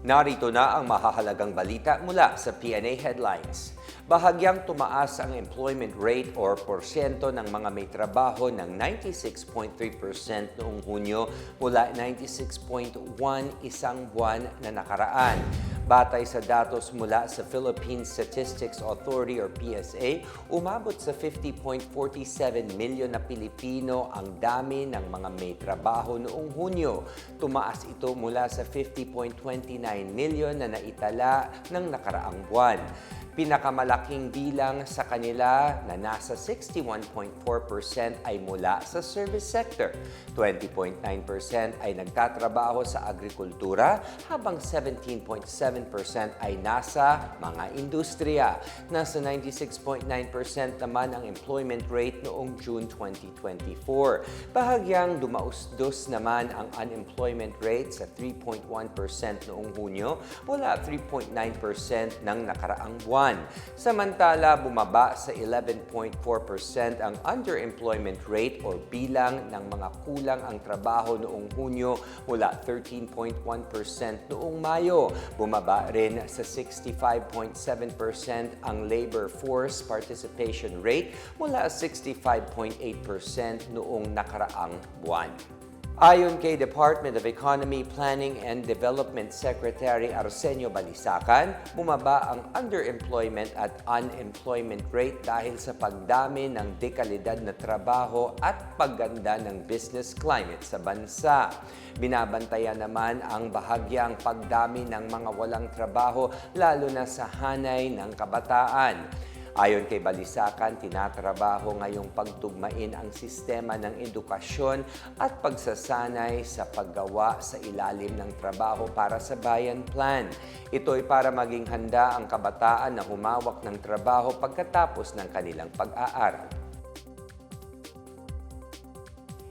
Narito na ang mahahalagang balita mula sa PNA Headlines. Bahagyang tumaas ang employment rate or porsyento ng mga may trabaho ng 96.3% noong Hunyo mula 96.1 isang buwan na nakaraan. Batay sa datos mula sa Philippine Statistics Authority or PSA, umabot sa 50.47 milyon na Pilipino ang dami ng mga may trabaho noong Hunyo. Tumaas ito mula sa 50.29 milyon na naitala ng nakaraang buwan. Pinakamalaking bilang sa kanila na nasa 61.4% ay mula sa service sector. 20.9% ay nagtatrabaho sa agrikultura habang 17.7% ay nasa mga industriya. Nasa 96.9% naman ang employment rate noong June 2024. Bahagyang dumausdos naman ang unemployment rate sa 3.1% noong Hunyo mula 3.9% ng nakaraang buwan. Samantala, bumaba sa 11.4% ang underemployment rate o bilang ng mga kulang ang trabaho noong Hunyo mula 13.1% noong Mayo. Bumaba rin sa 65.7% ang labor force participation rate mula 65.8% noong nakaraang buwan. Ayon kay Department of Economy, Planning and Development Secretary Arsenio Balisacan, bumaba ang underemployment at unemployment rate dahil sa pagdami ng dekalidad na trabaho at pagganda ng business climate sa bansa. Binabantayan naman ang bahagyang pagdami ng mga walang trabaho lalo na sa hanay ng kabataan. Ayon kay Balisakan, tinatrabaho ngayong pagtugmain ang sistema ng edukasyon at pagsasanay sa paggawa sa ilalim ng trabaho para sa Bayan Plan. Ito ay para maging handa ang kabataan na humawak ng trabaho pagkatapos ng kanilang pag-aaral.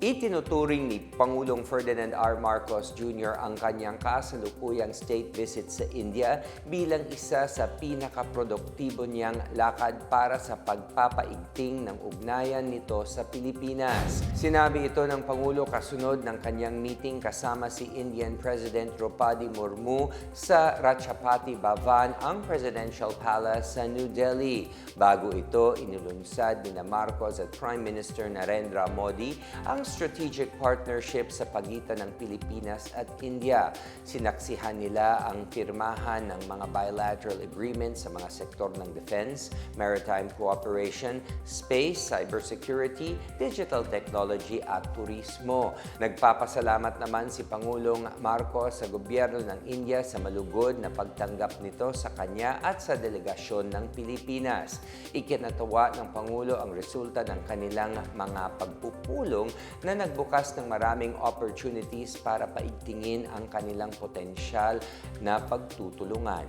Itinuturing ni Pangulong Ferdinand R. Marcos Jr. ang kanyang kasalukuyang state visit sa India bilang isa sa pinakaproduktibo niyang lakad para sa pagpapaigting ng ugnayan nito sa Pilipinas. Sinabi ito ng Pangulo kasunod ng kanyang meeting kasama si Indian President Draupadi Murmu sa Ratchapati Bhavan, ang Presidential Palace sa New Delhi. Bago ito, inulunsad ni Marcos at Prime Minister Narendra Modi ang strategic partnership sa pagitan ng Pilipinas at India. Sinaksihan nila ang firmahan ng mga bilateral agreements sa mga sektor ng defense, maritime cooperation, space, cybersecurity, digital technology at turismo. Nagpapasalamat naman si Pangulong Marcos sa gobyerno ng India sa malugod na pagtanggap nito sa kanya at sa delegasyon ng Pilipinas. Ikinatawa ng Pangulo ang resulta ng kanilang mga pagpupulong na nagbukas ng maraming opportunities para paigtingin ang kanilang potensyal na pagtutulungan.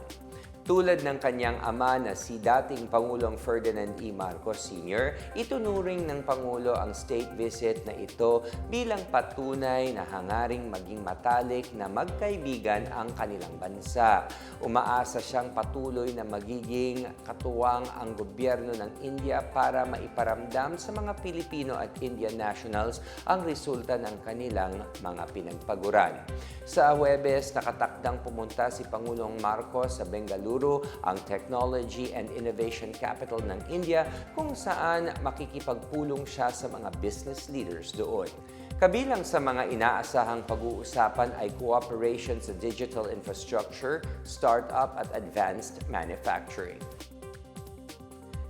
Tulad ng kanyang ama na si dating Pangulong Ferdinand E. Marcos Sr., itunuring ng Pangulo ang state visit na ito bilang patunay na hangaring maging matalik na magkaibigan ang kanilang bansa. Umaasa siyang patuloy na magiging katuwang ang gobyerno ng India para maiparamdam sa mga Pilipino at Indian nationals ang resulta ng kanilang mga pinagpaguran. Sa Huwebes, nakatakdang pumunta si Pangulong Marcos sa Bengaluru, ang Technology and Innovation Capital ng India, kung saan makikipagpulong siya sa mga business leaders doon. Kabilang sa mga inaasahang pag-uusapan ay cooperation sa digital infrastructure, startup at advanced manufacturing.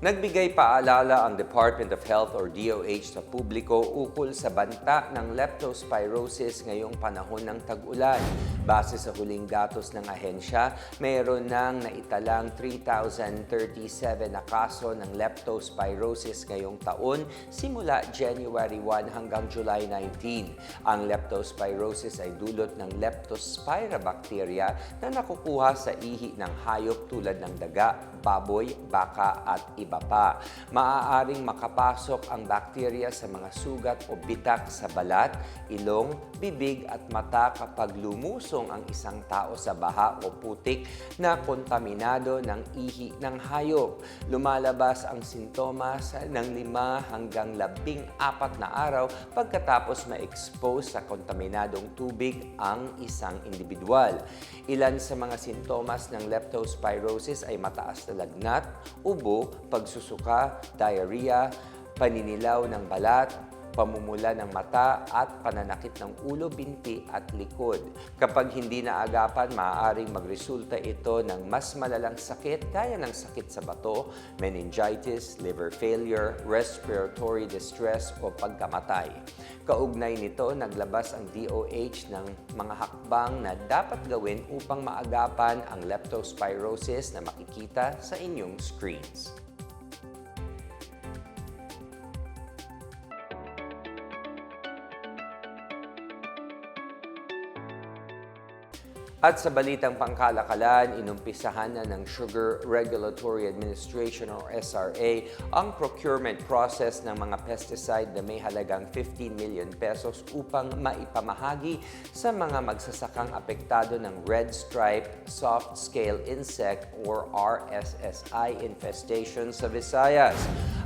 Nagbigay paalala ang Department of Health or DOH sa publiko ukol sa banta ng leptospirosis ngayong panahon ng tag-ulan. Base sa huling datos ng ahensya, mayroon nang naitalang 3,037 na kaso ng leptospirosis ngayong taon simula January 1 hanggang July 19. Ang leptospirosis ay dulot ng leptospira bacteria na nakukuha sa ihi ng hayop tulad ng daga, baboy, baka at iba pa. Maaaring makapasok ang bakterya sa mga sugat o bitak sa balat, ilong, bibig at mata kapag lumusong nalusong ang isang tao sa baha o putik na kontaminado ng ihi ng hayop. Lumalabas ang sintomas ng lima hanggang labing apat na araw pagkatapos ma-expose sa kontaminadong tubig ang isang individual. Ilan sa mga sintomas ng leptospirosis ay mataas na lagnat, ubo, pagsusuka, diarrhea, paninilaw ng balat, pamumula ng mata at pananakit ng ulo, binti at likod. Kapag hindi naagapan, maaaring magresulta ito ng mas malalang sakit gaya ng sakit sa bato, meningitis, liver failure, respiratory distress o pagkamatay. Kaugnay nito, naglabas ang DOH ng mga hakbang na dapat gawin upang maagapan ang leptospirosis na makikita sa inyong screens. At sa balitang pangkalakalan, inumpisahan na ng Sugar Regulatory Administration or SRA ang procurement process ng mga pesticide na may halagang 15 million pesos upang maipamahagi sa mga magsasakang apektado ng red stripe soft scale insect or RSSI infestation sa Visayas.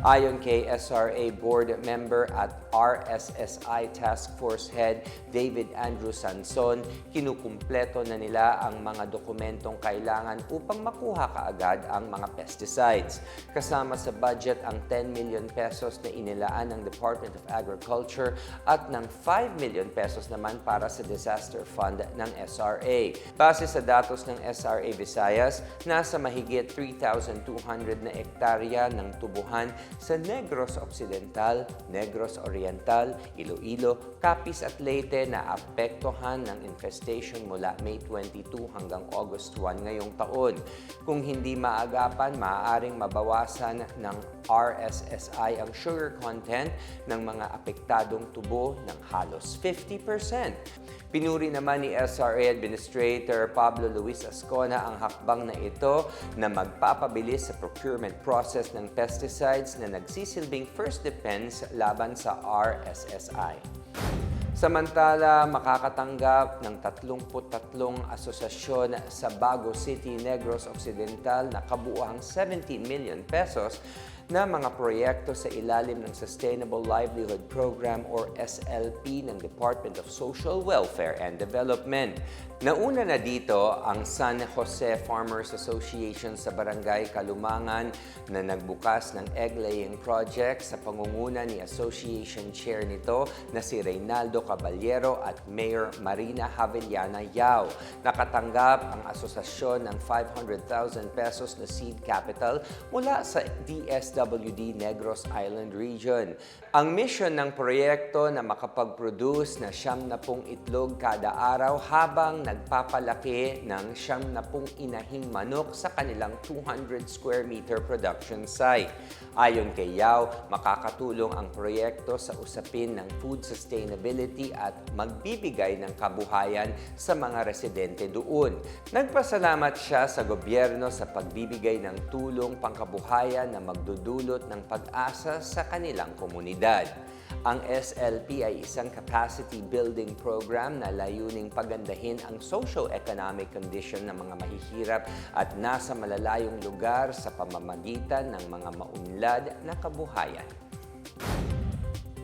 Ayon kay SRA board member at RSSI Task Force Head David Andrew Sanson, kinukumpleto na nila ang mga dokumentong kailangan upang makuha kaagad ang mga pesticides. Kasama sa budget ang 10 million pesos na inilaan ng Department of Agriculture at ng 5 million pesos naman para sa disaster fund ng SRA. Base sa datos ng SRA Visayas, nasa mahigit 3,200 na ektarya ng tubuhan sa Negros Occidental, Negros Oriental, Iloilo, Capiz at Leyte na apektuhan ng infestation mula May 22 hanggang August 1 ngayong taon. Kung hindi maagapan, maaaring mabawasan ng RSSI ang sugar content ng mga apektadong tubo ng halos 50%. Pinuri naman ni SRA Administrator Pablo Luis Ascona ang hakbang na ito na magpapabilis sa procurement process ng pesticides na nagsisilbing first defense laban sa RSSI. Samantala, makakatanggap ng 33 asosasyon sa Bago City, Negros Occidental na kabuuang 17 million pesos na mga proyekto sa ilalim ng Sustainable Livelihood Program or SLP ng Department of Social Welfare and Development. Nauna na dito ang San Jose Farmers Association sa Barangay Kalumangan na nagbukas ng egg-laying project sa pangunguna ni Association Chair nito na si Reynaldo Caballero at Mayor Marina Havellana Yao. Nakatanggap ang asosasyon ng 500,000 pesos na seed capital mula sa DSWD Negros Island Region. Ang mission ng proyekto na makapag-produce na siyam na pong itlog kada araw habang nagpapalaki ng siyam na pong inahing manok sa kanilang 200 square meter production site. Ayon kay Yao, makakatulong ang proyekto sa usapin ng food sustainability at magbibigay ng kabuhayan sa mga residente doon. Nagpasalamat siya sa gobyerno sa pagbibigay ng tulong pangkabuhayan na magdudulot ng pag-asa sa kanilang komunidad. Ang SLP ay isang capacity building program na layuning pagandahin ang socio-economic condition ng mga mahihirap at nasa malalayong lugar sa pamamagitan ng mga maunlad na kabuhayan.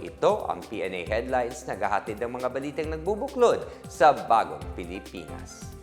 Ito ang PNA Headlines, naghahatid ng mga balitang nagbubuklod sa bagong Pilipinas.